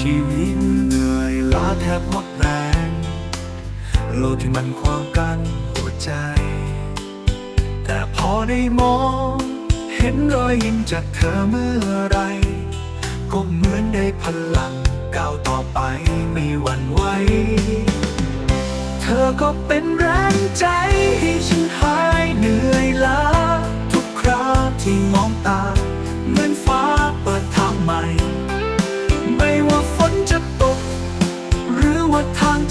ชีวิตเหนื่อยล้าแทบหมดแรง โลกที่มันขวางกันหัวใจ แต่พอได้มอง เห็นรอยยิ้มจากเธอเมื่อไร ก็เหมือนได้พลังก้าวต่อไปไม่หวั่นไหว เธอก็เป็นแรงใจให้ฉันหายเหนื่อยล้า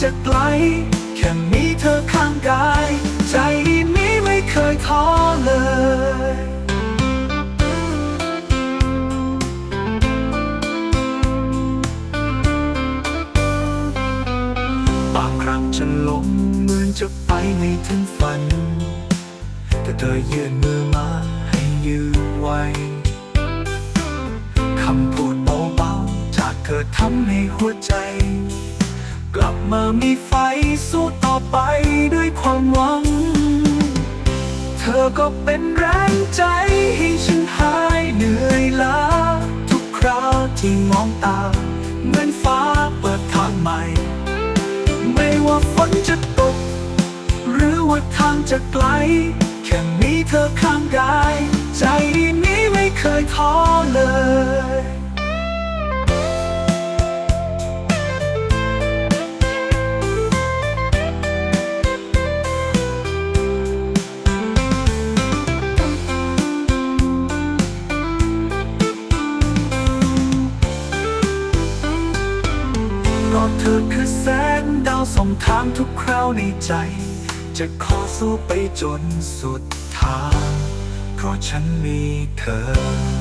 จะไกล แค่มีเธอข้างกาย ใจนี้ไม่เคยท้อเลยบางครั้งฉันหลงเหมือนจะไปไม่ถึงฝัน แต่เธอยื่นมือมาให้ยืนไว้คำพูดเบาๆจากเธอทำให้หัวใจ กลับมามีไฟสู้ต่อไปด้วยความหวัง เธอก็เป็นแรงใจให้ฉันหายเหนื่อยล้า ทุกคราที่มองตา เหมือนฟ้าเปิดทางใหม่ ไม่ว่าฝนจะตก หรือว่าทางจะไกล แค่มีเธอข้างกาย ใจนี้ไม่เคยท้อเลย ราะเธอคือแสงดาวส่องทางทุกคราวในใจ จะขอสู้ไปจนสุดทาง เพราะฉันมีเธอ